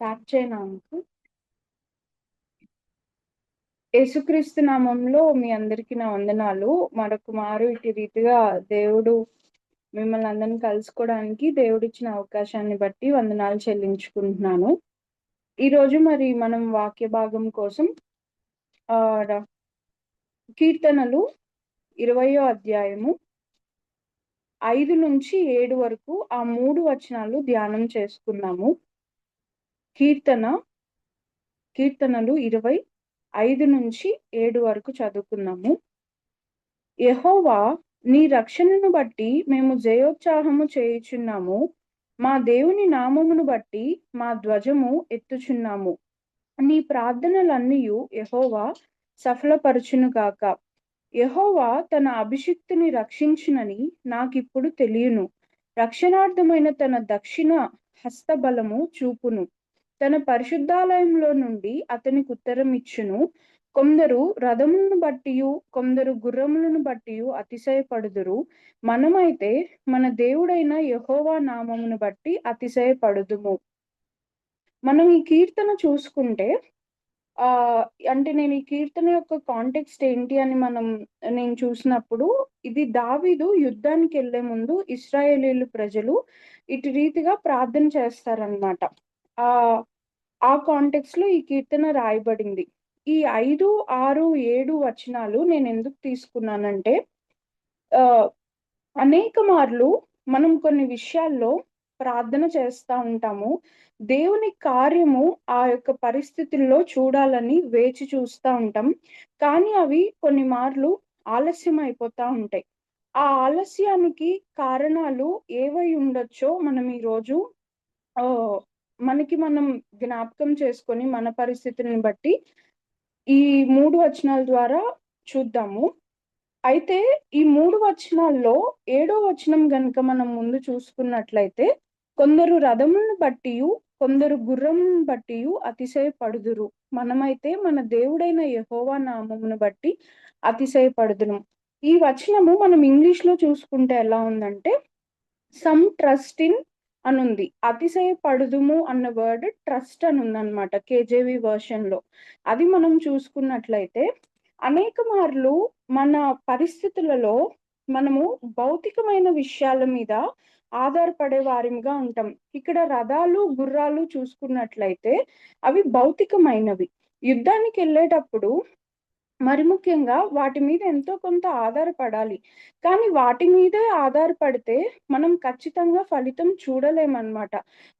Start చేయనా మీకు యేసుక్రీస్తు నామంలో మీ అందరికీ నా వందనాలు. మరొక మారు ఇటు రీతిగా దేవుడు మిమ్మల్ని అందరిని కలుసుకోవడానికి దేవుడు ఇచ్చిన అవకాశాన్ని బట్టి వందనాలు చెల్లించుకుంటున్నాను. ఈరోజు మరి మనం వాక్య భాగం కోసం కీర్తనలు ఇరవయో అధ్యాయము ఐదు నుంచి ఏడు వరకు ఆ మూడు వచనాలు ధ్యానం చేసుకున్నాము. కీర్తన కీర్తనలు ఇరవై ఐదు నుంచి ఏడు వరకు చదువుకున్నాము యహోవా నీ రక్షణను బట్టి మేము జయోత్సాహము చేయుచున్నాము. మా దేవుని నామమును బట్టి మా ధ్వజము ఎత్తుచున్నాము. నీ ప్రార్థనలన్నీయు యహోవా సఫలపరచునుగాక గాక. తన అభిషిక్తుని రక్షించునని నాకిప్పుడు తెలియను. రక్షణార్థమైన తన దక్షిణ హస్తబలము చూపును. తన పరిశుద్ధాలయంలో నుండి అతనికి ఉత్తరం ఇచ్చును. కొందరు రథములను బట్టియు కొందరు గుర్రములను బట్టియు అతిశయపడుదురు. మనమైతే మన దేవుడైన యహోవా నామమును బట్టి అతిశయపడుదుము. మనం ఈ కీర్తన చూసుకుంటే ఆ అంటే నేను ఈ కీర్తన యొక్క కాంటెక్స్ట్ ఏంటి అని మనం నేను చూసినప్పుడు ఇది దావీదు యుద్ధానికి వెళ్ళే ముందు ఇస్రాయేలీలు ప్రజలు ఇటు రీతిగా ప్రార్థన చేస్తారనమాట ఆ ఆ కాంటెక్స్ట్లో ఈ కీర్తన రాయబడింది. ఈ ఐదు ఆరు ఏడు వచనాలు నేను ఎందుకు తీసుకున్నానంటే ఆ అనేక మార్లు మనం కొన్ని విషయాల్లో ప్రార్థన చేస్తూ ఉంటాము. దేవుని కార్యము ఆ యొక్క పరిస్థితుల్లో చూడాలని వేచి చూస్తూ ఉంటాం. కానీ అవి కొన్ని మార్లు ఆలస్యం అయిపోతా ఉంటాయి. ఆ ఆలస్యానికి కారణాలు ఏవై ఉండొచ్చో మనం ఈరోజు ఆ, మనకి మనం జ్ఞాపకం చేసుకొని మన పరిస్థితిని బట్టి ఈ మూడు వచనాల ద్వారా చూద్దాము. అయితే ఈ మూడు వచనాల్లో ఏడో వచనం గనుక మనం ముందు చూసుకున్నట్లయితే కొందరు రథములను బట్టి కొందరు గుర్రములను బట్టి అతిశయపడుదురు. మనమైతే మన దేవుడైన యహోవా నామమును బట్టి అతిశయపడుదును. ఈ వచనము మనం ఇంగ్లీష్లో చూసుకుంటే ఎలా ఉందంటే సమ్ ట్రస్ట్ ఇన్ అని ఉంది అతిశయపడుదుము అన్న వర్డ్ ట్రస్ట్ అని ఉందన్నమాట కేజేవి వర్షన్లో అది మనం చూసుకున్నట్లయితే అనేక మార్లు మన పరిస్థితులలో మనము భౌతికమైన విషయాల మీద ఆధారపడే వారిగా ఉంటాం. ఇక్కడ రథాలు గుర్రాలు చూసుకున్నట్లయితే అవి భౌతికమైనవి. యుద్ధానికి వెళ్ళేటప్పుడు మరి ముఖ్యంగా వాటి మీద ఎంతో కొంత ఆధారపడాలి. కానీ వాటి మీదే ఆధారపడితే మనం ఖచ్చితంగా ఫలితం చూడలేమన్నమాట.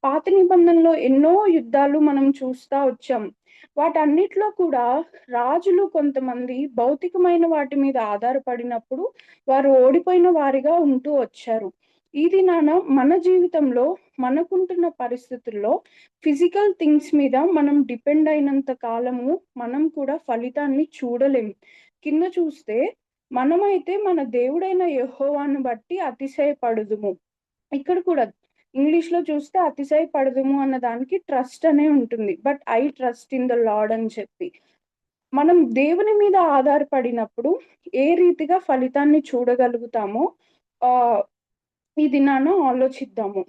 పాత నిబంధనలో ఎన్నో యుద్ధాలు మనం చూస్తా వచ్చాం. వాటన్నిటిలో కూడా రాజులు కొంతమంది భౌతికమైన వాటి మీద ఆధారపడినప్పుడు వారు ఓడిపోయిన వారిగా ఉంటూ వచ్చారు. ఇది నాన్న మన జీవితంలో మనకుంటున్న పరిస్థితుల్లో ఫిజికల్ థింగ్స్ మీద మనం డిపెండ్ అయినంత కాలము మనం కూడా ఫలితాన్ని చూడలేం. కింద చూస్తే మనమైతే మన దేవుడైన యహోవాను బట్టి అతిశయపడుదుము. ఇక్కడ కూడా ఇంగ్లీష్లో చూస్తే అతిశయపడదుము అన్న దానికి ట్రస్ట్ అనే ఉంటుంది. But I trust in the lord అని చెప్పి. మనం దేవుని మీద ఆధారపడినప్పుడు ఏ రీతిగా ఫలితాన్ని చూడగలుగుతామో ఆ ఈ దినాన ఆలోచిద్దాము.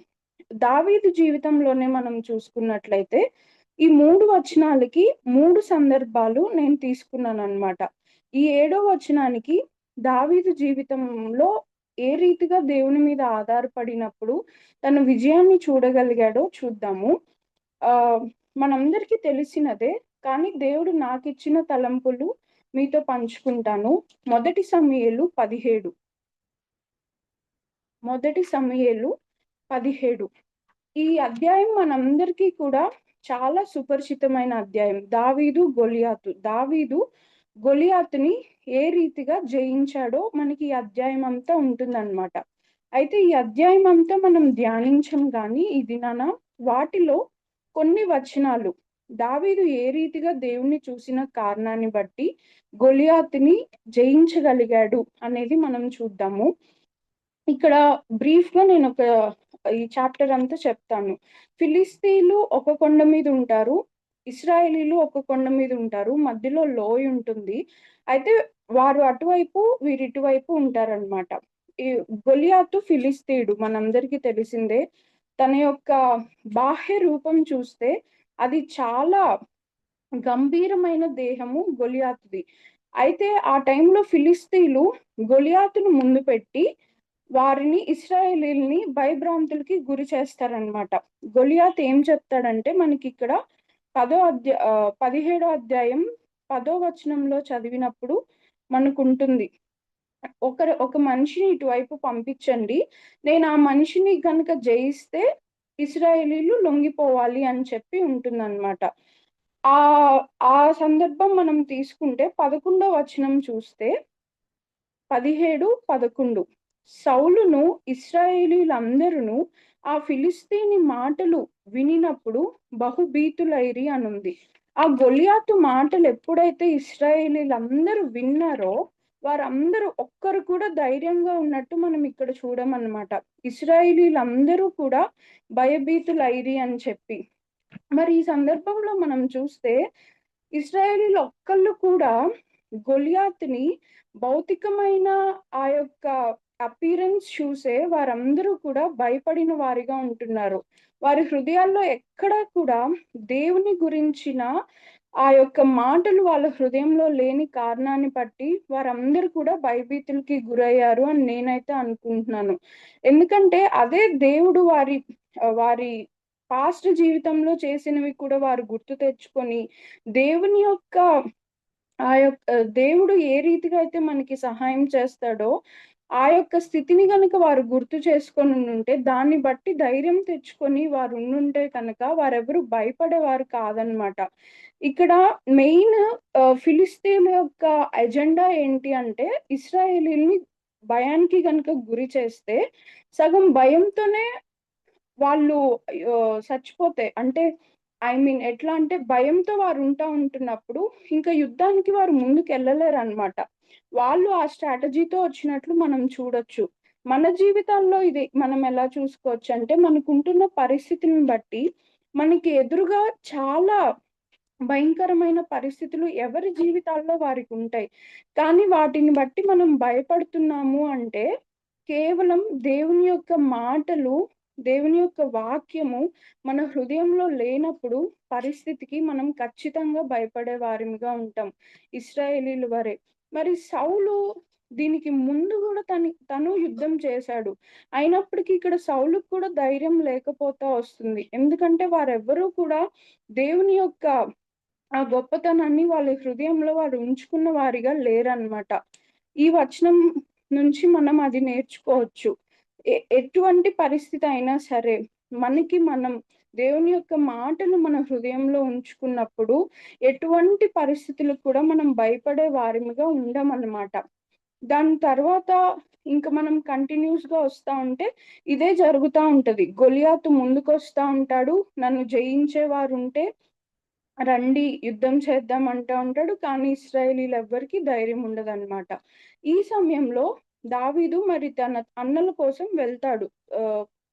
దావీదు జీవితంలోనే మనం చూసుకున్నట్లయితే ఈ మూడు వచనాలకి మూడు సందర్భాలు నేను తీసుకున్నాను అనమాట ఈ ఏడో వచనానికి దావీదు జీవితంలో ఏ రీతిగా దేవుని మీద ఆధారపడినప్పుడు తన విజయాన్ని చూడగలిగాడో చూద్దాము. ఆ మనందరికీ తెలిసినదే కానీ దేవుడు నాకు ఇచ్చిన తలంపులు మీతో పంచుకుంటాను. మొదటి సమయలు పదిహేడు. మొదటి సమయలు పదిహేడు. ఈ అధ్యాయం మనందరికీ కూడా చాలా సుపరిచితమైన అధ్యాయం. దావీదు గొలియాతు. దావీదు గొలియాతుని ఏ రీతిగా జయించాడో మనకి ఈ అధ్యాయం అంతా ఉంటుందన్నమాట. అయితే ఈ అధ్యాయం అంతా మనం ధ్యానించం కానీ ఇది నాన్న వాటిలో కొన్ని వచనాలు. దావీదు ఏ రీతిగా దేవుణ్ణి చూసిన కారణాన్ని బట్టి గొలియాతుని జయించగలిగాడు అనేది మనం చూద్దాము. ఇక్కడ బ్రీఫ్గా నేను ఒక ఈ చాప్టర్ అంతా చెప్తాను. ఫిలిస్తీన్లు ఒక కొండ మీద ఉంటారు ఇస్రాయేలీలు ఒక కొండ మీద ఉంటారు మధ్యలో లోయ ఉంటుంది. అయితే వారు అటువైపు వీరు ఇటువైపు ఉంటారన్నమాట. ఈ గొలియాతు ఫిలిస్తీడు మనందరికీ తెలిసిందే తన యొక్క బాహ్య రూపం చూస్తే అది చాలా గంభీరమైన దేహము గొలియాతుది. అయితే ఆ టైంలో ఫిలిస్తీన్లు గొలియాతును ముందు పెట్టి వారిని ఇస్రాయేలీల్ని భయభ్రాంతులకి గురి చేస్తారనమాట గొలియాత్ ఏం చెప్తాడంటే మనకి ఇక్కడ పదో అధ్యా పదిహేడో అధ్యాయం పదో వచనంలో చదివినప్పుడు మనకు ఉంటుంది ఒకరు ఒక మనిషిని ఇటువైపు పంపించండి. నేను ఆ మనిషిని కనుక జయిస్తే ఇస్రాయేలీలు లొంగిపోవాలి అని చెప్పి ఉంటుందన్నమాట. ఆ ఆ సందర్భం మనం తీసుకుంటే పదకొండో వచనం చూస్తే పదిహేడు పదకొండు. సౌలును ఇస్రాయేలీలందరూ ఆ ఫిలిస్తీని మాటలు వినినప్పుడు బహుభీతులైరి అనుంది. ఆ గొలియాతు మాటలు ఎప్పుడైతే ఇస్రాయేలీలందరూ విన్నారో వారందరూ ఒక్కరు కూడా ధైర్యంగా ఉన్నట్టు మనం ఇక్కడ చూడమన్నమాట. ఇస్రాయేలీలందరూ కూడా భయభీతులైరి అని చెప్పి. మరి ఈ సందర్భంలో మనం చూస్తే ఇస్రాయేలీలు ఒక్కళ్ళు కూడా గొలియాత్ని భౌతికమైన ఆ యొక్క అపీరెన్స్ చూసే వారందరూ కూడా భయపడిన వారిగా ఉంటున్నారు. వారి హృదయాల్లో ఎక్కడా కూడా దేవుని గురించిన ఆ యొక్క మాటలు వాళ్ళ హృదయంలో లేని కారణాన్ని బట్టి వారందరూ కూడా భయభీతులకి గురయ్యారు అని నేనైతే అనుకుంటున్నాను. ఎందుకంటే అదే దేవుడు వారి వారి పాస్ట్ జీవితంలో చేసినవి కూడా వారు గుర్తు తెచ్చుకొని దేవుని యొక్క ఆ యొక్క దేవుడు ఏ రీతిగా అయితే మనకి సహాయం చేస్తాడో ఆ యొక్క స్థితిని కనుక వారు గుర్తు చేసుకొని ఉంటే దాన్ని బట్టి ధైర్యం తెచ్చుకొని వారు ఉండుంటే కనుక వారెవరు భయపడేవారు కాదనమాట ఇక్కడ మెయిన్ ఫిలిస్తీన్ యొక్క ఎజెండా ఏంటి అంటే ఇస్రాయేలీని భయానికి కనుక గురి చేస్తే సగం భయంతోనే వాళ్ళు చచ్చిపోతే అంటే ఐ మీన్ ఎట్లా అంటే భయంతో వారు ఉంటా ఉంటున్నప్పుడు ఇంకా యుద్ధానికి వారు ముందుకు వెళ్ళలేరు అనమాట వాళ్ళు ఆ స్ట్రాటజీతో వచ్చినట్లు మనం చూడొచ్చు. మన జీవితాల్లో ఇది మనం ఎలా చూసుకోవచ్చు అంటే మనకుంటున్న పరిస్థితిని బట్టి మనకి ఎదురుగా చాలా భయంకరమైన పరిస్థితులు ఎవరి జీవితాల్లో వారికి ఉంటాయి. కానీ వాటిని బట్టి మనం భయపడుతున్నాము అంటే కేవలం దేవుని యొక్క మాటలు దేవుని యొక్క వాక్యము మన హృదయంలో లేనప్పుడు పరిస్థితికి మనం ఖచ్చితంగా భయపడే వారిగా ఉంటాం. ఇస్రాయేలీలు వరే. మరి సౌలు దీనికి ముందు కూడా తను తను యుద్ధం చేశాడు. అయినప్పటికీ ఇక్కడ సౌలుకు కూడా ధైర్యం లేకపోతా వస్తుంది. ఎందుకంటే వారెవ్వరూ కూడా దేవుని యొక్క ఆ గొప్పతనాన్ని వాళ్ళ హృదయంలో వారు ఉంచుకున్న వారిగా లేరనమాట ఈ వచనం నుంచి మనం అది నేర్చుకోవచ్చు. ఎటువంటి పరిస్థితి అయినా సరే మనకి మనం దేవుని యొక్క మాటను మన హృదయంలో ఉంచుకున్నప్పుడు ఎటువంటి పరిస్థితులకు కూడా మనం భయపడే వారిగా ఉండమన్నమాట. దాని తర్వాత ఇంకా మనం కంటిన్యూస్గా వస్తా ఉంటే ఇదే జరుగుతూ ఉంటది. గొలియాతు ముందుకు వస్తా ఉంటాడు. నన్ను జయించేవారు ఉంటే రండి యుద్ధం చేద్దాం అంటూ ఉంటాడు. కానీ ఇస్రాయేలీలు ఎవ్వరికి ధైర్యం ఉండదు అనమాట ఈ సమయంలో దావీదు మరి తన అన్నల కోసం వెళ్తాడు.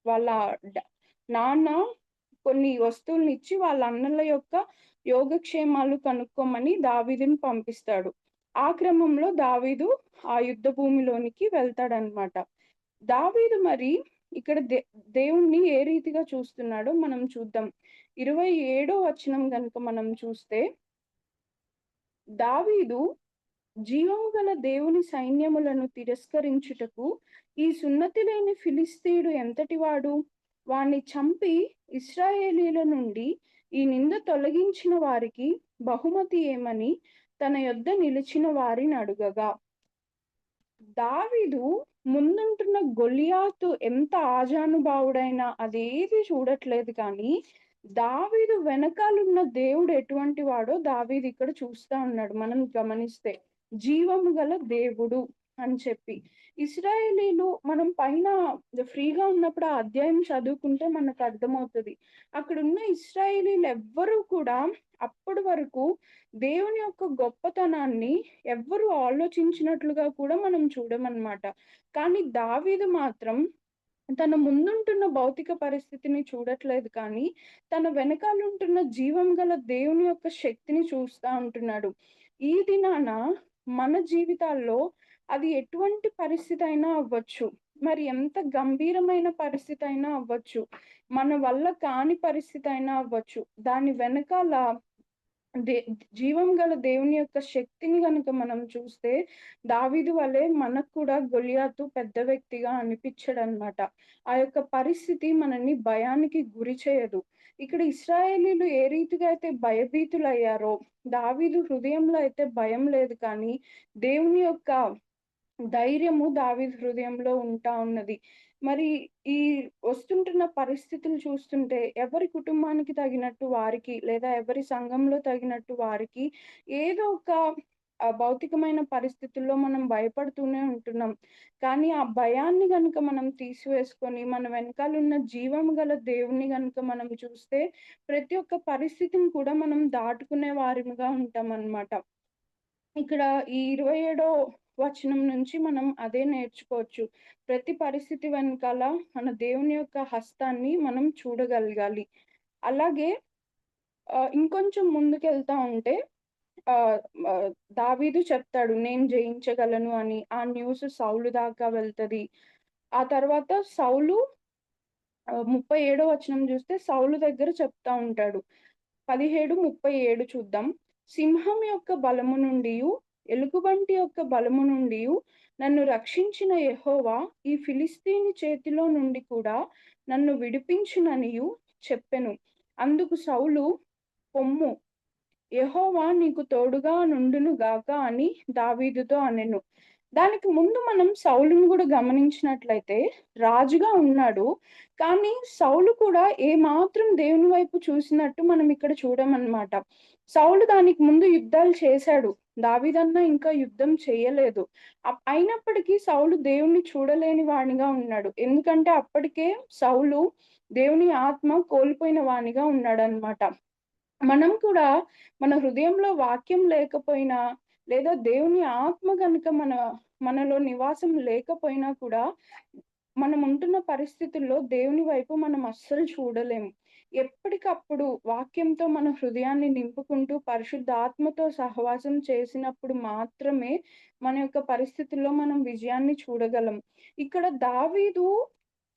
వాళ్ళ నాన్న కొన్ని వస్తువులను ఇచ్చి వాళ్ళ అన్నల యొక్క యోగక్షేమాలు కనుక్కోమని దావీదుని పంపిస్తాడు. ఆ క్రమంలో దావీదు ఆ యుద్ధ భూమిలోనికి వెళ్తాడనమాట దావీదు మరి ఇక్కడ దే దేవుణ్ణి ఏ రీతిగా చూస్తున్నాడో మనం చూద్దాం. ఇరవై ఏడో వచనం కనుక మనం చూస్తే దావీదు జీవము గల దేవుని సైన్యములను తిరస్కరించుటకు ఈ సున్నతి లేని ఫిలిస్తీయుడు ఎంతటివాడు వాణ్ణి చంపి ఇస్రాయేలీల నుండి ఈ నింద తొలగించిన వారికి బహుమతి ఏమని తన యొద్ద నిలిచిన వారిని అడుగగా. దావీదు ముందుంటున్న గొలియాతు ఎంత ఆజానుభావుడైనా అదేది చూడట్లేదు కానీ దావీదు వెనకాలన్న దేవుడు ఎటువంటి వాడో దావీదు ఇక్కడ చూస్తా ఉన్నాడు. మనం గమనిస్తే జీవము గల దేవుడు. అని చెప్పి. ఇస్రాయేలీలు మనం పైన ఫ్రీగా ఉన్నప్పుడు ఆ అధ్యాయం చదువుకుంటే మనకు అర్థమవుతుంది. అక్కడ ఉన్న ఇస్రాయేలీలు ఎవ్వరూ కూడా అప్పటి వరకు దేవుని యొక్క గొప్పతనాన్ని ఎవ్వరు ఆలోచించినట్లుగా కూడా మనం చూడమన్నమాట. కానీ దావీదు మాత్రం తన ముందుంటున్న భౌతిక పరిస్థితిని చూడట్లేదు కానీ తన వెనకాలంటున్న జీవం గల దేవుని యొక్క శక్తిని చూస్తా ఉంటున్నాడు. ఈ దినాన మన జీవితాల్లో అది ఎటువంటి పరిస్థితి అయినా అవ్వచ్చు. మరి ఎంత గంభీరమైన పరిస్థితి అయినా అవ్వచ్చు. మన వల్ల కాని పరిస్థితి అయినా అవ్వచ్చు. దాని వెనకాల దే జీవం గల దేవుని యొక్క శక్తిని కనుక మనం చూస్తే దావీదు వలె మనకు కూడా గొలియాతు పెద్ద వ్యక్తిగా అనిపించడు అనమాట ఆ యొక్క పరిస్థితి మనల్ని భయానికి గురి చేయదు. ఇక్కడ ఇస్రాయేలీలు ఏ రీతిగా అయితే భయభీతులు అయ్యారో దావీదు హృదయంలో అయితే భయం లేదు కానీ దేవుని యొక్క ధైర్యము దావీదు హృదయంలో ఉంటా ఉన్నది. మరి ఈ వస్తుంటున్న పరిస్థితులు చూస్తుంటే ఎవరి కుటుంబానికి తగినట్టు వారికి లేదా ఎవరి సంఘంలో తగినట్టు వారికి ఏదో ఒక భౌతికమైన పరిస్థితుల్లో మనం భయపడుతూనే ఉంటున్నాం. కానీ ఆ భయాన్ని గనుక మనం తీసివేసుకొని మన వెనకాల ఉన్న జీవం గల దేవుని గనుక మనం చూస్తే ప్రతి ఒక్క పరిస్థితిని కూడా మనం దాటుకునే వారిగా ఉంటాం అన్నమాట ఇక్కడ ఈ ఇరవై ఏడో వచనం నుంచి మనం అదే నేర్చుకోవచ్చు. ప్రతి పరిస్థితి వెనకాల మన దేవుని యొక్క హస్తాన్ని మనం చూడగలగాలి. అలాగే ఇంకొంచెం ముందుకెళ్తా ఉంటే ఆ దావీదు చెప్తాడు నేను జయించగలను అని. ఆ న్యూస్ సౌలు దాకా వెళ్తది. ఆ తర్వాత సౌలు ముప్పై ఏడో వచనం చూస్తే సౌలు దగ్గర చెప్తా ఉంటాడు. పదిహేడు ముప్పై ఏడు చూద్దాం. సింహం యొక్క బలము నుండి ఎలుగుబంటి యొక్క బలము నుండి నన్ను రక్షించిన యహోవా ఈ ఫిలిస్తీని చేతిలో నుండి కూడా నన్ను విడిపించుననియు చెప్పెను. అందుకు సౌలు పొమ్ము యహోవా నీకు తోడుగా నుండును గాక అని దావీదుతో అనెను. దానికి ముందు మనం సౌలును కూడా గమనించినట్లయితే రాజుగా ఉన్నాడు. కానీ సౌలు కూడా ఏ మాత్రం దేవుని వైపు చూసినట్టు మనం ఇక్కడ చూడమన్నమాట. సౌలు దానికి ముందు యుద్ధాలు చేశాడు. దావిదన్న ఇంకా యుద్ధం చేయలేదు. అయినప్పటికీ సౌలు దేవుణ్ణి చూడలేని వాణిగా ఉన్నాడు. ఎందుకంటే అప్పటికే సౌలు దేవుని ఆత్మ కోల్పోయిన వాణిగా ఉన్నాడు అనమాట మనం కూడా మన హృదయంలో వాక్యం లేకపోయినా లేదా దేవుని ఆత్మ కనుక మన మనలో నివాసం లేకపోయినా కూడా మనం ఉంటున్న పరిస్థితుల్లో దేవుని వైపు మనం అస్సలు చూడలేము. ఎప్పటికప్పుడు వాక్యంతో మన హృదయాన్ని నింపుకుంటూ పరిశుద్ధ ఆత్మతో సహవాసం చేసినప్పుడు మాత్రమే మన యొక్క పరిస్థితుల్లో మనం విజయాన్ని చూడగలం. ఇక్కడ దావీదు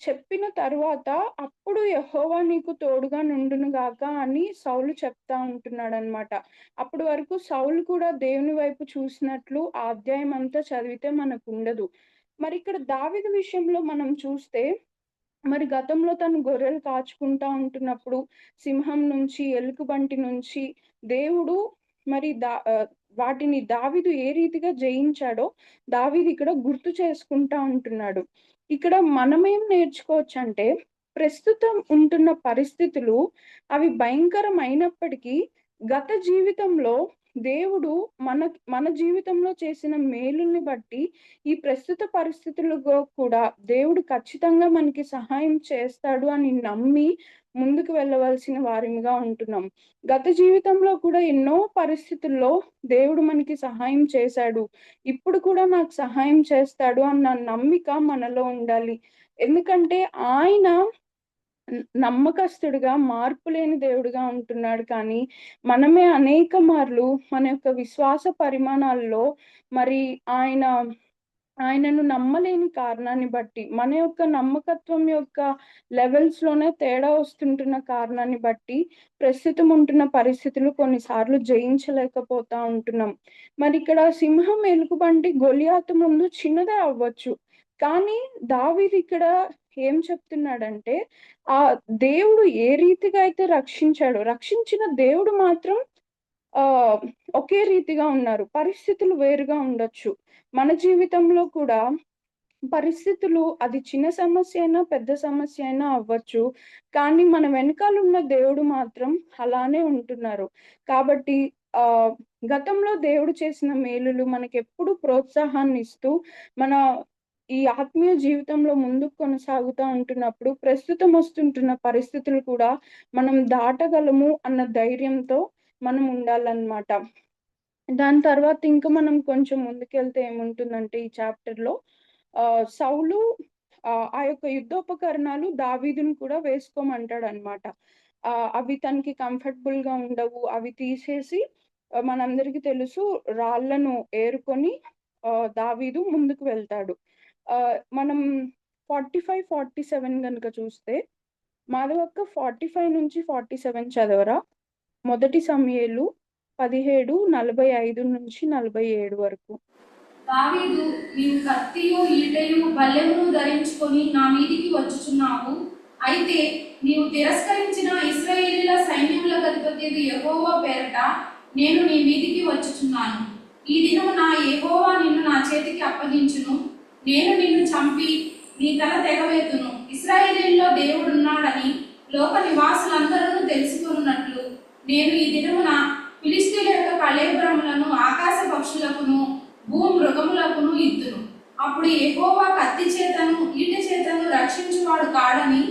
చెప్పిన తర్వాత అప్పుడు యహోవా నీకు తోడుగా నుండును గాక అని సౌలు చెప్తా ఉంటున్నాడు అనమాట అప్పటి వరకు సౌలు కూడా దేవుని వైపు చూసినట్లు ఆ అధ్యాయం అంతా చదివితే మనకు ఉండదు మరి ఇక్కడ దావిద విషయంలో మనం చూస్తే మరి గతంలో తను గొర్రెలు కాచుకుంటా ఉంటున్నప్పుడు సింహం నుంచి ఎలుకబంటి నుంచి దేవుడు మరి దా వాటిని దావిదు ఏ రీతిగా జయించాడో దావిది ఇక్కడ గుర్తు చేసుకుంటా ఉంటున్నాడు. ఇక్కడ మనమేం నేర్చుకోవచ్చు అంటే ప్రస్తుతం ఉంటున్న పరిస్థితులు అవి భయంకరమైనప్పటికీ గత జీవితంలో దేవుడు మన మన జీవితంలో చేసిన మేలుల్ని బట్టి ఈ ప్రస్తుత పరిస్థితుల్లో కూడా దేవుడు ఖచ్చితంగా మనకి సహాయం చేస్తాడు అని నమ్మి ముందుకు వెళ్ళవలసిన వారిగా ఉంటున్నాం. గత జీవితంలో కూడా ఎన్నో పరిస్థితుల్లో దేవుడు మనకి సహాయం చేశాడు. ఇప్పుడు కూడా నాకు సహాయం చేస్తాడు అన్న నమ్మిక మనలో ఉండాలి. ఎందుకంటే ఆయన నమ్మకస్తుడుగా మార్పు లేని దేవుడుగా ఉంటున్నాడు. కానీ మనమే అనేక మార్లు మన యొక్క విశ్వాస పరిమాణాల్లో మరి ఆయన ఆయనను నమ్మలేని కారణాన్ని బట్టి మన యొక్క నమ్మకత్వం యొక్క లెవెల్స్లోనే తేడా వస్తుంటున్న కారణాన్ని బట్టి ప్రస్తుతం ఉంటున్న పరిస్థితులు కొన్నిసార్లు జయించలేకపోతా ఉంటున్నాం. మరి ఇక్కడ సింహం ఎలుగుబంటి గొలియాత ముందు చిన్నదే అవ్వచ్చు. కానీ దావిది ఇక్కడ ఏం చెప్తున్నాడంటే ఆ దేవుడు ఏ రీతిగా అయితే రక్షించాడు రక్షించిన దేవుడు మాత్రం ఆ ఒకే రీతిగా ఉన్నారు. పరిస్థితులు వేరుగా ఉండొచ్చు. మన జీవితంలో కూడా పరిస్థితులు అది చిన్న సమస్య అయినా పెద్ద సమస్య అయినా అవ్వచ్చు. కానీ మన వెనకాల ఉన్న దేవుడు మాత్రం అలానే ఉంటున్నారు. కాబట్టి ఆ గతంలో దేవుడు చేసిన మేలులు మనకి ఎప్పుడు ప్రోత్సాహాన్ని ఇస్తూ మన ఈ ఆత్మీయ జీవితంలో ముందుకు కొనసాగుతూ ఉంటున్నప్పుడు ప్రస్తుతం వస్తుంటున్న పరిస్థితులు కూడా మనం దాటగలము అన్న ధైర్యంతో మనం ఉండాలన్నమాట. దాని తర్వాత ఇంకా మనం కొంచెం ముందుకెళ్తే ఏముంటుందంటే ఈ చాప్టర్లో ఆ సౌలు ఆ యొక్క యుద్ధోపకరణాలు దావీదుని కూడా వేసుకోమంటాడు అనమాట ఆ అవి తనకి కంఫర్టబుల్గా ఉండవు. అవి తీసేసి మనందరికి తెలుసు రాళ్ళను ఏరుకొని దావీదు ముందుకు వెళ్తాడు. మనం ఫార్టీ ఫైవ్ ఫార్టీ సెవెన్ కనుక చూస్తే మాధవక్క ఫార్టీ ఫైవ్ నుంచి ఫార్టీ సెవెన్ చదవరా? మొదటి సమయాలు పదిహేడు నలభై ఐదు నుంచి నలభై ఏడు వరకు. దావీదు నీవు కత్తియు ఈటయు బల్లెమును ధరించుకొని నా మీదికి వచ్చుచున్నావు అయితే నీవు తిరస్కరించిన ఇస్రాయేలీల సైన్యముల అధిపతి యెహోవా పేరట నేను నీ మీదికి వచ్చుచున్నాను. ఈ దినము నా యహోవా నిన్ను నా చేతికి అప్పగించును. నేను నిన్ను చంపి నీ తల తెగవేతును. ఇస్రాయేలీల్లో దేవుడున్నాడని లోక నివాసులందరూ తెలుసుకున్నట్లు నేను ఈ దినమున ఫిలిస్తీన్ల యొక్క కళేబ్రములను ఆకాశ పక్షులకును భూ మృగములకును ఇద్దును అప్పుడు ఎగోవా కత్తి చేతను ఈట చేతను రక్షించువాడు కాడని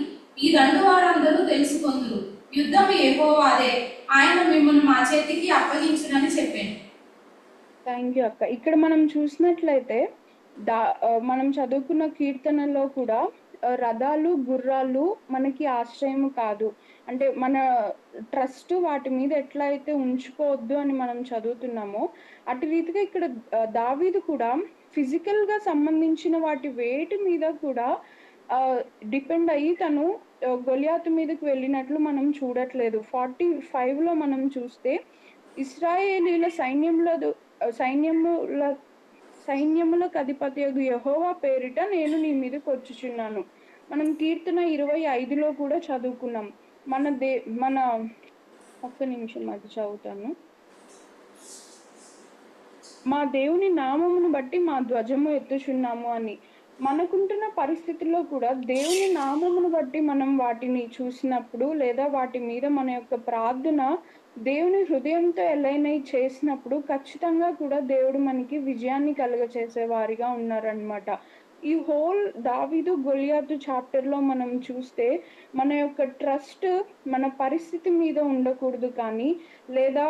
ఈ రెండు వారందరూ తెలుసుకొందురు. యుద్ధం ఎగోవాదే ఆయన మిమ్మల్ని మా చేతికి అప్పగించునని చెప్పాను. థ్యాంక్ యూ అక్క. ఇక్కడ మనం చూసినట్లయితే దా మనం చదువుకున్న కీర్తనలో కూడా రథాలు గుర్రాలు మనకి ఆశ్రయం కాదు. అంటే మన ట్రస్ట్ వాటి మీద ఎట్లా అయితే ఉంచుకోవద్దు అని మనం చదువుతున్నామో అటు రీతిగా ఇక్కడ దావీదు కూడా ఫిజికల్గా సంబంధించిన వాటి వేటి మీద కూడా డిపెండ్ అయ్యి తను గొలియాతు మీదకి వెళ్ళినట్లు మనం చూడట్లేదు. ఫార్టీ ఫైవ్లో మనం చూస్తే ఇస్రాయేలీల సైన్యంలో సైన్యముల సైన్యములకు అధిపతి యహోవా పేరిట నేను నీ మీదకి వచ్చుచున్నాను. మనం కీర్తన ఇరవై ఐదులో కూడా చదువుకున్నాం. మన దే మన ఒక్క నిమిషం అది చదువుతాను. మా దేవుని నామమును బట్టి మా ధ్వజము ఎత్తుచున్నాము అని. మనకుంటున్న పరిస్థితుల్లో కూడా దేవుని నామమును బట్టి మనం వాటిని చూసినప్పుడు లేదా వాటి మీద మన యొక్క ప్రార్థన దేవుని హృదయంతో ఎలైనై చేసినప్పుడు ఖచ్చితంగా కూడా దేవుడు మనకి విజయాన్ని కలుగచేసే వారిగా ఉన్నారనమాట ఈ హోల్ దావీదు గొలియాతు చాప్టర్లో మనం చూస్తే మన యొక్క ట్రస్ట్ మన పరిస్థితి మీద ఉండకూడదు కానీ లేదా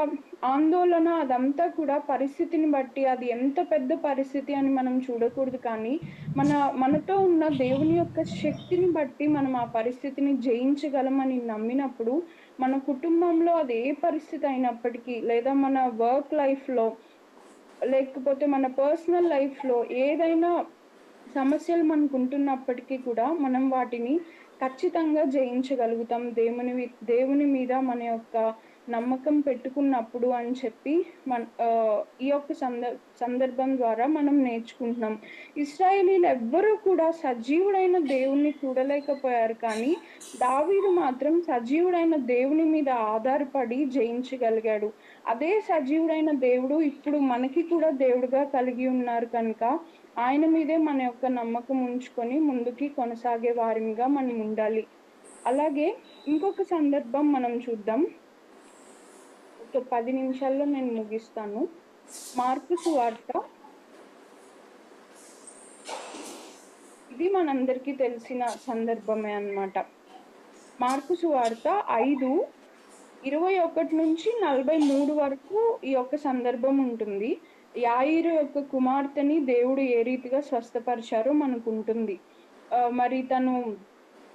ఆందోళన అదంతా కూడా పరిస్థితిని బట్టి అది ఎంత పెద్ద పరిస్థితి అని మనం చూడకూడదు కానీ మన మనతో ఉన్న దేవుని యొక్క శక్తిని బట్టి మనం ఆ పరిస్థితిని జయించగలమని నమ్మినప్పుడు మన కుటుంబంలో అది ఏ పరిస్థితి అయినప్పటికీ లేదా మన వర్క్ లైఫ్లో లేకపోతే మన పర్సనల్ లైఫ్లో ఏదైనా సమస్యలు మనకు ఉంటున్నప్పటికీ కూడా మనం వాటిని ఖచ్చితంగా జయించగలుగుతాం. దేవుని దేవుని మీద మన యొక్క నమ్మకం పెట్టుకున్నప్పుడు అని చెప్పి మన ఈ యొక్క సందర్ సందర్భం ద్వారా మనం నేర్చుకుంటున్నాం. ఇస్రాయేలీలు ఎవ్వరూ కూడా సజీవుడైన దేవుణ్ణి చూడలేకపోయారు కానీ దావీదు మాత్రం సజీవుడైన దేవుని మీద ఆధారపడి జయించగలిగాడు. అదే సజీవుడైన దేవుడు ఇప్పుడు మనకి కూడా దేవుడుగా కలిగి ఉన్నారు కనుక ఆయన మీదే మన యొక్క నమ్మకం ఉంచుకొని ముందుకి కొనసాగే వారిగా మనం ఉండాలి. అలాగే ఇంకొక సందర్భం మనం చూద్దాం. పది నిమిషాల్లో నేను ముగిస్తాను. మార్కు సువార్త. ఇది మనందరికీ తెలిసిన సందర్భమే అన్నమాట. మార్కు సువార్త ఐదు ఇరవై ఒకటి నుంచి నలభై మూడు వరకు ఈ యొక్క సందర్భం ఉంటుంది. యాయిరు యొక్క కుమార్తెని దేవుడు ఏ రీతిగా స్వస్థపరిచారో మనకు ఉంటుంది. మరి తను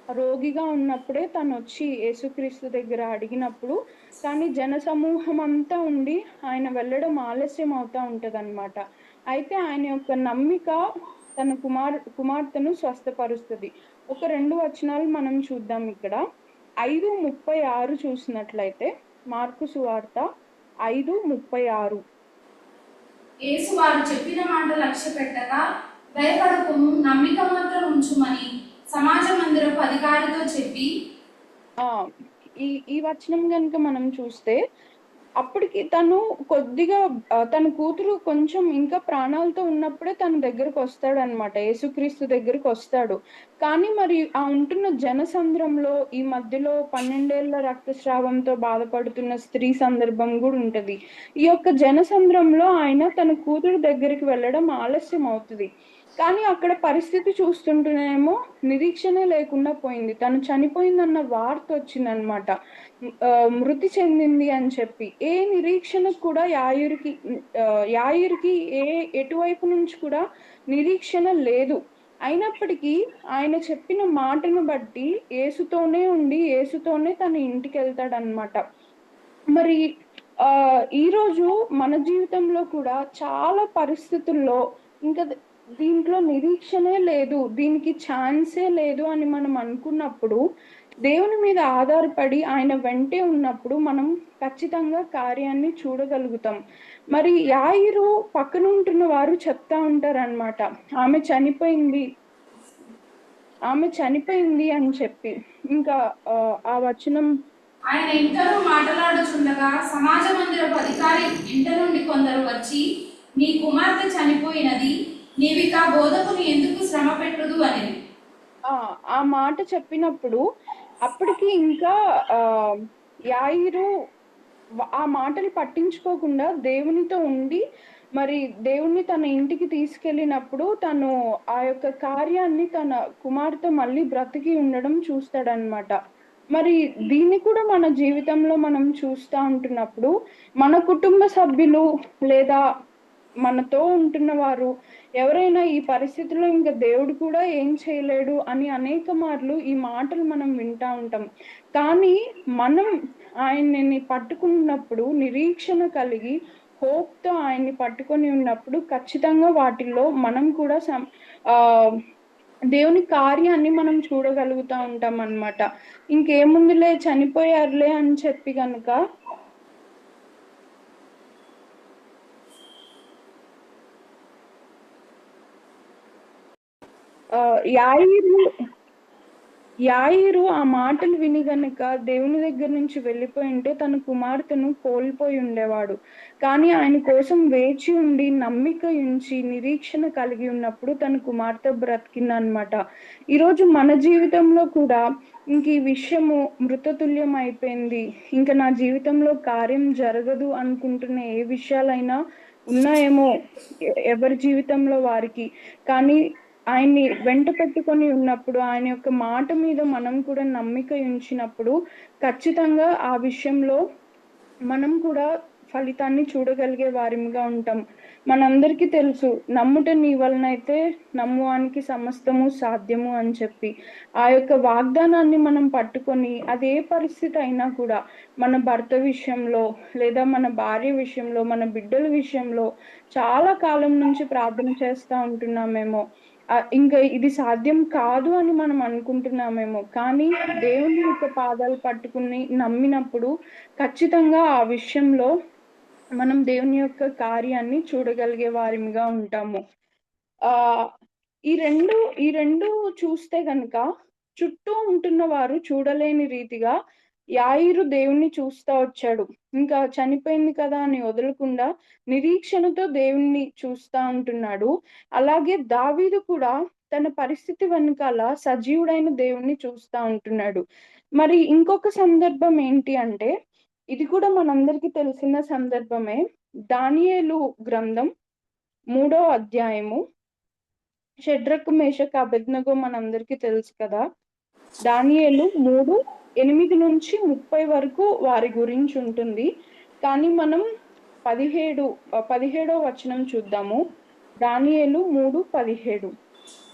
రోగిగా ఉన్నప్పుడే తను వచ్చి యేసుక్రీస్తు దగ్గర అడిగినప్పుడు కానీ జన సమూహం అంతా ఉండి ఆయన వెళ్ళడం ఆలస్యం అవుతా ఉంటదన్నమాట. అయితే ఆయన యొక్క నమ్మిక తన కుమార్ కుమార్తెను స్వస్థపరుస్తుంది. ఒక రెండు వచనాలు మనం చూద్దాం ఇక్కడ. ఐదు ముప్పై ఆరు చూసినట్లయితే మార్కు సువార్త ఐదు ముప్పై ఆరు. యేసు వారు చెప్పిన మాట లక్ష్య పెట్టగా భయపడకుము నమ్మిక మాత్రం ఉంచుమని సమాజ మందిరపు అధికారితో చెప్పి ఆ ఈ ఈ వచనం కనుక మనం చూస్తే అప్పటికి తను కొద్దిగా తన కూతురు కొంచెం ఇంకా ప్రాణాలతో ఉన్నప్పుడే తన దగ్గరకు వస్తాడు అనమాట యేసుక్రీస్తు దగ్గరకు వస్తాడు. కానీ మరి ఆ ఉంటున్న జనసంద్రంలో ఈ మధ్యలో పన్నెండేళ్ళ రక్తస్రావంతో బాధపడుతున్న స్త్రీ సందర్భం కూడా ఉంటది. ఈ యొక్క జనసంద్రంలో ఆయన తన కూతురు దగ్గరికి వెళ్ళడం ఆలస్యం అవుతుంది కానీ అక్కడ పరిస్థితి చూస్తుంటేనేమో నిరీక్షణ లేకుండా పోయింది. తను చనిపోయిందన్న వార్త వచ్చిందనమాట మృతి చెందింది అని చెప్పి. ఏ నిరీక్షణ కూడా యాయురికి యాయురికి ఏ ఎటువైపు నుంచి కూడా నిరీక్షణ లేదు. అయినప్పటికీ ఆయన చెప్పిన మాటను బట్టి ఏసుతోనే ఉండి ఏసుతోనే తన ఇంటికి వెళ్తాడనమాట మరి ఈరోజు మన జీవితంలో కూడా చాలా పరిస్థితుల్లో ఇంకా దీంట్లో నిరీక్షణే లేదు దీనికి ఛాన్సే లేదు అని మనం అనుకున్నప్పుడు దేవుని మీద ఆధారపడి ఆయన వెంటే ఉన్నప్పుడు మనం ఖచ్చితంగా కార్యాన్ని చూడగలుగుతాం. మరి యాయిరు పక్కన ఉంటున్న వారు చెప్తా ఉంటారన్నమాట ఆమె చనిపోయింది ఆమె చనిపోయింది అని చెప్పి. ఇంకా ఆ, వచనం ఆయన ఇంటను మాట్లాడుచుండగా సమాజ మందిరపు అధికారి ఇంట నుండి కొందరు వచ్చి మీ కుమార్తె చనిపోయినది నీవిక బోధకుని ఎందుకు శ్రమ పెట్టుదు అని ఆ మాట చెప్పినప్పుడు అప్పటికి ఇంకా ఆ యాయిరు ఆ మాటలు పట్టించుకోకుండా దేవునితో ఉండి మరి దేవుణ్ణి తన ఇంటికి తీసుకెళ్ళినప్పుడు తను ఆ యొక్క కార్యాన్ని తన కుమార్తె మళ్ళీ బ్రతికి ఉండడం చూస్తాడనమాట మరి దీన్ని కూడా మన జీవితంలో మనం చూస్తూ ఉంటున్నప్పుడు మన కుటుంబ సభ్యులు లేదా మనతో ఉంటున్న వారు ఎవరైనా ఈ పరిస్థితిలో ఇంకా దేవుడు కూడా ఏం చేయలేడు అని అనేక మార్లు ఈ మాటలు మనం వింటా ఉంటాం. కానీ మనం ఆయన్ని పట్టుకున్నప్పుడు నిరీక్షణ కలిగి హోప్తో ఆయన్ని పట్టుకొని ఉన్నప్పుడు ఖచ్చితంగా వాటిల్లో మనం కూడా సం దేవుని కార్యాన్ని మనం చూడగలుగుతా ఉంటాం అన్నమాట. ఇంకేముందులే చనిపోయారులే అని చెప్పి కనుక యాయిరు యాయిరు ఆ మాటలు విని గనుక దేవుని దగ్గర నుంచి వెళ్ళిపోయి ఉంటే తన కుమార్తెను కోల్పోయి ఉండేవాడు. కానీ ఆయన కోసం వేచి ఉండి నమ్మిక ఉంచి నిరీక్షణ కలిగి ఉన్నప్పుడు తన కుమార్తె బ్రతికిందనమాట. ఈరోజు మన జీవితంలో కూడా ఇంక ఈ విషయము మృతతుల్యం అయిపోయింది. ఇంకా నా జీవితంలో కార్యం జరగదు అనుకుంటున్న ఏ విషయాలైనా ఉన్నాయేమో ఎవరి జీవితంలో వారికి. కానీ ఆయన్ని వెంట పెట్టుకొని ఉన్నప్పుడు ఆయన యొక్క మాట మీద మనం కూడా నమ్మిక ఉంచినప్పుడు ఖచ్చితంగా ఆ విషయంలో మనం కూడా ఫలితాన్ని చూడగలిగే వారిగా ఉంటాం. మనందరికీ తెలుసు నమ్ముట నీ వలన అయితే నమ్మువానికి సమస్తము సాధ్యము అని చెప్పి. ఆ యొక్క వాగ్దానాన్ని మనం పట్టుకొని అది ఏ పరిస్థితి అయినా కూడా మన భర్త విషయంలో లేదా మన భార్య విషయంలో మన బిడ్డల విషయంలో చాలా కాలం నుంచి ప్రార్థన చేస్తూ ఉంటున్నామేమో. ఇంకా ఇది సాధ్యం కాదు అని మనం అనుకుంటున్నామేమో. కానీ దేవుని యొక్క పాదాలు పట్టుకుని నమ్మినప్పుడు ఖచ్చితంగా ఆ విషయంలో మనం దేవుని యొక్క కార్యాన్ని చూడగలిగే వారిగా ఉంటాము. ఆ ఈ రెండు ఈ రెండు చూస్తే కనుక చుట్టూ ఉంటున్న వారు చూడలేని రీతిగా యాయిరు దేవుణ్ణి చూస్తా వచ్చాడు. ఇంకా చనిపోయింది కదా అని వదలకుండా నిరీక్షణతో దేవుణ్ణి చూస్తా ఉంటున్నాడు. అలాగే దావీదు కూడా తన పరిస్థితి వెనకాల సజీవుడైన దేవుణ్ణి చూస్తా ఉంటున్నాడు. మరి ఇంకొక సందర్భం ఏంటి అంటే ఇది కూడా మనందరికీ తెలిసిన సందర్భమే. దానియేలు గ్రంథం మూడో అధ్యాయము. షడ్రకు మేషక్ అభిజ్ఞగో మనందరికీ తెలుసు కదా. దానియేలు మూడు ఎనిమిది నుంచి ముప్పై వరకు వారి గురించి ఉంటుంది. కానీ మనం పదిహేడు పదిహేడో వచనం చూద్దాము. దానియేలు మూడు పదిహేడు.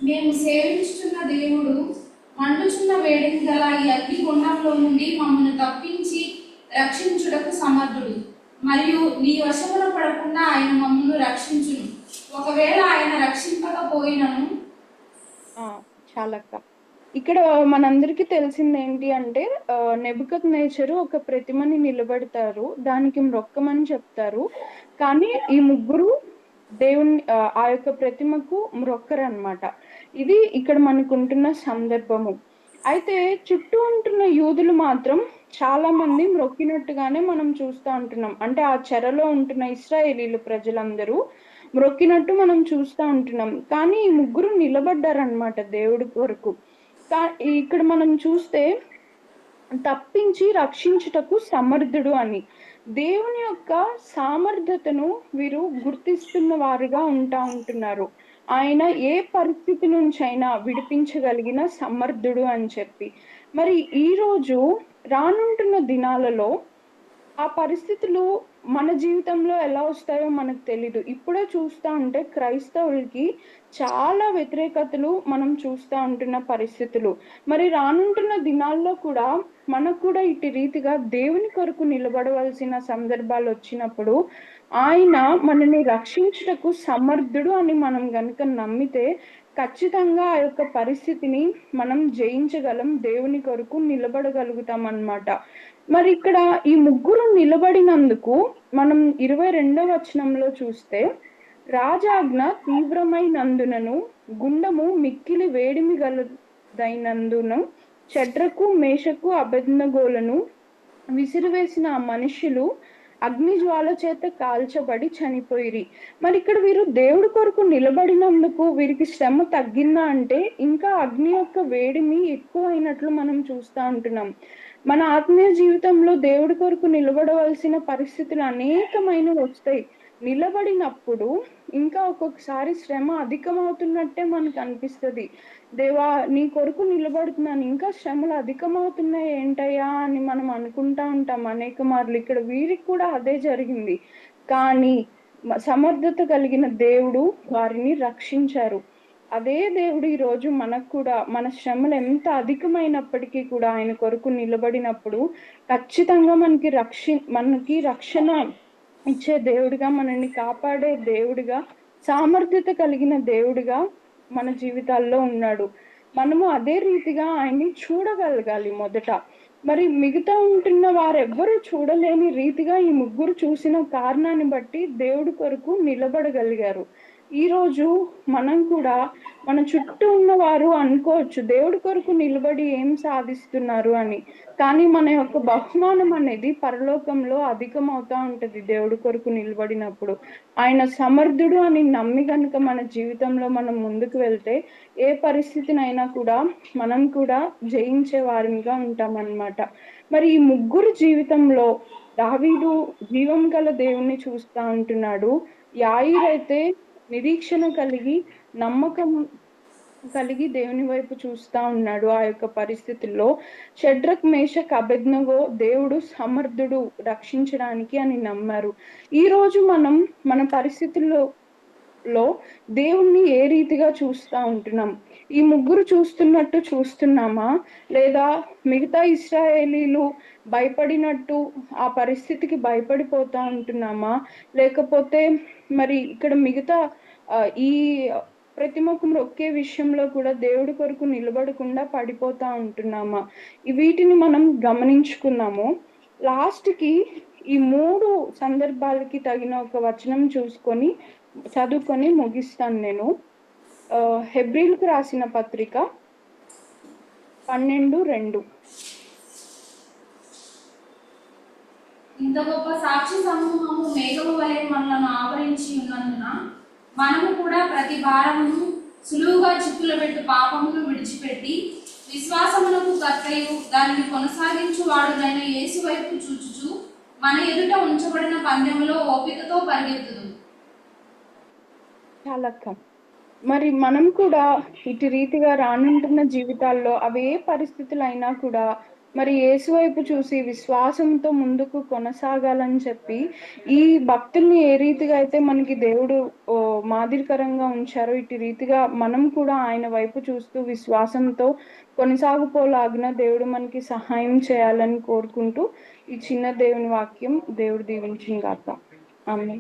మేము సేవించుతున్న దేవుడు మండుచున్న వేడిని గల ఈ అగ్ని గుండంలో నుండి మమ్మల్ని తప్పించి రక్షించుటకు సమర్థుడు. మరియు నీ వశమున పడకుండా ఆయన మమ్మల్ని రక్షించును. ఒకవేళ ఆయన రక్షింపకపోయినను చాలక్క. ఇక్కడ మనందరికీ తెలిసింది ఏంటి అంటే నెబుకత్ నేచరు ఒక ప్రతిమని నిలబెడతారు. దానికి మ్రొక్కమని చెప్తారు. కానీ ఈ ముగ్గురు దేవుని ఆ, యొక్క ప్రతిమకు మ్రొక్కరు అన్నమాట ఇది ఇక్కడ మనకు ఉంటున్న సందర్భము. అయితే చుట్టూ ఉంటున్న యూదులు మాత్రం చాలా మంది మ్రొక్కినట్టుగానే మనం చూస్తూ ఉంటున్నాం. అంటే ఆ చెరలో ఉంటున్న ఇస్రాయేలీలు ప్రజలందరూ మ్రొక్కినట్టు మనం చూస్తూ ఉంటున్నాం. కానీ ఈ ముగ్గురు నిలబడ్డారనమాట దేవుడి కొరకు. ఇక్కడ మనం చూస్తే తప్పించి రక్షించుటకు సమర్థుడు అని. దేవుని యొక్క సామర్థ్యతను వీరు గుర్తిస్తున్న వారుగా ఉంటా ఉంటున్నారు. ఆయన ఏ పరిస్థితి నుంచైనా విడిపించగలిగిన సమర్థుడు అని చెప్పి. మరి ఈరోజు రానుంటున్న దినాలలో ఆ పరిస్థితులు మన జీవితంలో ఎలా వస్తాయో మనకు తెలీదు. ఇప్పుడే చూస్తా ఉంటే క్రైస్తవులకి చాలా వ్యతిరేకతలు మనం చూస్తూ ఉంటున్న పరిస్థితులు. మరి రానుంటున్న దినాల్లో కూడా మనకు కూడా ఇటు రీతిగా దేవుని కొరకు నిలబడవలసిన సందర్భాలు వచ్చినప్పుడు ఆయన మనని రక్షించుటకు సమర్థుడు అని మనం గనుక నమ్మితే ఖచ్చితంగా ఆ యొక్క పరిస్థితిని మనం జయించగలం దేవుని కొరకు నిలబడగలుగుతాం అన్నమాట మరి ఇక్కడ ఈ ముగ్గురు నిలబడినందుకు మనం ఇరవై రెండవ వచనంలో చూస్తే రాజాజ్ఞ తీవ్రమైనందునను గుండము మిక్కిలి వేడిమి గలదైనందును చెడ్రకు మేషకు అబద్ధగోలను విసిరివేసిన ఆ మనుషులు అగ్ని జ్వాల చేత కాల్చబడి చనిపోయిరి. మరి ఇక్కడ వీరు దేవుడి కొరకు నిలబడినందుకు వీరికి శ్రమ తగ్గిందా అంటే ఇంకా అగ్ని యొక్క వేడిమి ఎక్కువైనట్లు మనం చూస్తూ ఉంటున్నాం. మన ఆత్మీయ జీవితంలో దేవుడి కొరకు నిలబడవలసిన పరిస్థితులు అనేకమైనవి వస్తాయి. నిలబడినప్పుడు ఇంకా ఒక్కొక్కసారి శ్రమ అధికమవుతున్నట్టే మనకు అనిపిస్తుంది. దేవా నీ కొరకు నిలబడుతున్నాను ఇంకా శ్రమలు అధికమవుతున్నాయి ఏంటయ్యా అని మనం అనుకుంటా ఉంటాం. అనేక మార్లు ఇక్కడ వీరికి కూడా అదే జరిగింది. కానీ సమర్థత కలిగిన దేవుడు వారిని రక్షించారు. అదే దేవుడు ఈ రోజు మనకు కూడా మన శ్రమలు ఎంత అధికమైనప్పటికీ కూడా ఆయన కొరకు నిలబడినప్పుడు ఖచ్చితంగా మనకి రక్షి మనకి రక్షణ ఇచ్చే దేవుడిగా మనల్ని కాపాడే దేవుడిగా సామర్థ్యత కలిగిన దేవుడిగా మన జీవితాల్లో ఉన్నాడు. మనము అదే రీతిగా ఆయన్ని చూడగలగాలి మొదట. మరి మిగతా ఉంటున్న వారెవ్వరూ చూడలేని రీతిగా ఈ ముగ్గురు చూసిన కారణాన్ని బట్టి దేవుడి కొరకు నిలబడగలిగారు. ఈరోజు మనం కూడా మన చుట్టూ ఉన్న వారు అనుకోవచ్చు. దేవుడి కొరకు నిలబడి ఏం సాధిస్తున్నారు అని. కానీ మన యొక్క బహుమానం అనేది పరలోకంలో అధికమవుతా ఉంటుంది దేవుడి కొరకు నిలబడినప్పుడు. ఆయన సమర్థుడు అని నమ్మి కనుక మన జీవితంలో మనం ముందుకు వెళ్తే ఏ పరిస్థితినైనా కూడా మనం కూడా జయించే వారిగా ఉంటాం అన్నమాట మరి ఈ ముగ్గురు జీవితంలో దావీదు జీవం గల దేవుణ్ణి చూస్తా ఉంటున్నాడు. యాయిరైతే నిరీక్షణ కలిగి నమ్మకం కలిగి దేవుని వైపు చూస్తా ఉన్నాడు ఆ యొక్క పరిస్థితుల్లో. షడ్రక్ మేషక్ అభిజ్ఞగో దేవుడు సమర్థుడు రక్షించడానికి అని నమ్మారు. ఈ రోజు మనం మన పరిస్థితుల్లో లో దేవుణ్ణి ఏ రీతిగా చూస్తా ఉంటున్నాం? ఈ ముగ్గురు చూస్తున్నట్టు చూస్తున్నామా? లేదా మిగతా ఇస్రాయేలీలు భయపడినట్టు ఆ పరిస్థితికి భయపడిపోతా ఉంటున్నామా? లేకపోతే మరి ఇక్కడ మిగతా ఈ ప్రతి ప్రతిముఖం ఒకే విషయంలో కూడా దేవుడి కొరకు నిలబడకుండా పడిపోతా ఉంటున్నామా? వీటిని మనం గమనించుకున్నాము. లాస్ట్కి ఈ మూడు సందర్భాలకి తగిన ఒక వచనం చూసుకొని చదువుకొని ముగిస్తాను నేను. హెబ్రిల్కు రాసిన పత్రిక పన్నెండు రెండు. ఇంత గొప్ప సాక్షి సమూహము మేఘము వలె మనలను ఆవరించి ఉన్నందున మనము కూడా ప్రతి భారమును సులువుగా చిక్కులు పెట్టు పాపమును విడిచిపెట్టి విశ్వాసమునకు కర్తయు దానిని కొనసాగించు వాడునైన యేసు వైపు చూచుచు మన ఎదుట ఉంచబడిన పందెములో ఓపికతో పరిగెత్తుదు. చాలక్క. మరి మనం కూడా ఇటు రీతిగా రానుంటున్న జీవితాల్లో అవే పరిస్థితులైనా పరిస్థితులు అయినా కూడా మరి యేసు వైపు చూసి విశ్వాసంతో ముందుకు కొనసాగాలని చెప్పి ఈ భక్తుల్ని ఏ రీతిగా అయితే మనకి దేవుడు మాదిరికరంగా ఉంచారో ఇటు రీతిగా మనం కూడా ఆయన వైపు చూస్తూ విశ్వాసంతో కొనసాగిపోలాగిన దేవుడు మనకి సహాయం చేయాలని కోరుకుంటూ ఈ చిన్న దేవుని వాక్యం దేవుడు దీవించింది కాక ఆమె